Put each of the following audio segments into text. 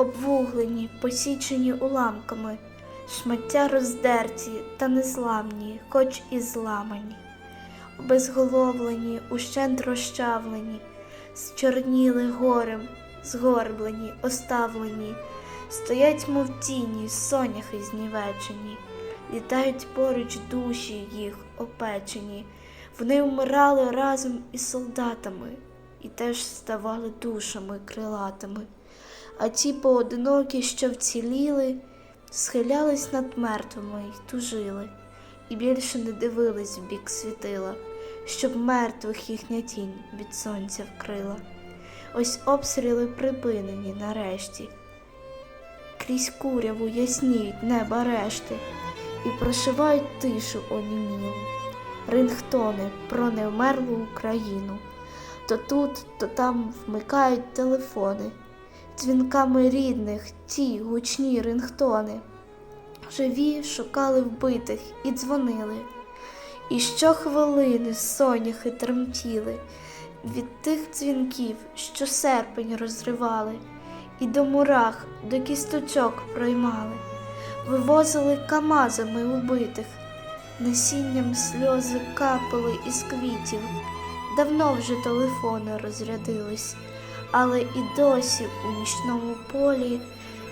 обвуглені, посічені уламками, шмаття роздерті та незламні, хоч і зламані, обезголовлені, ущент розчавлені, зчорніли горем, згорблені, оставлені, стоять, мов тіні, соняхи знівечені, літають поруч душі їх опечені. Вони вмирали разом із солдатами і теж ставали душами крилатими. А ті поодинокі, що вціліли, схилялись над мертвими й тужили, і більше не дивились в бік світила, щоб мертвих їхня тінь від сонця вкрила. Ось обстріли припинені нарешті. Крізь куряву ясніють неба решти і прошивають тишу онімілу. Рингтони про невмерлу Україну. То тут, то там вмикають телефони, дзвінками рідних ті гучні рингтони. Живі шукали вбитих і дзвонили, і щохвилини соняхи тремтіли від тих дзвінків, що серпень розривали, і до мурах, до кісточок проймали, вивозили камазами убитих, насінням сльози капали із квітів. Давно вже телефони розрядились, але і досі у нічному полі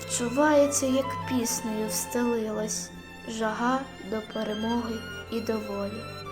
вчувається, як піснею встелилась жага до перемоги і до волі.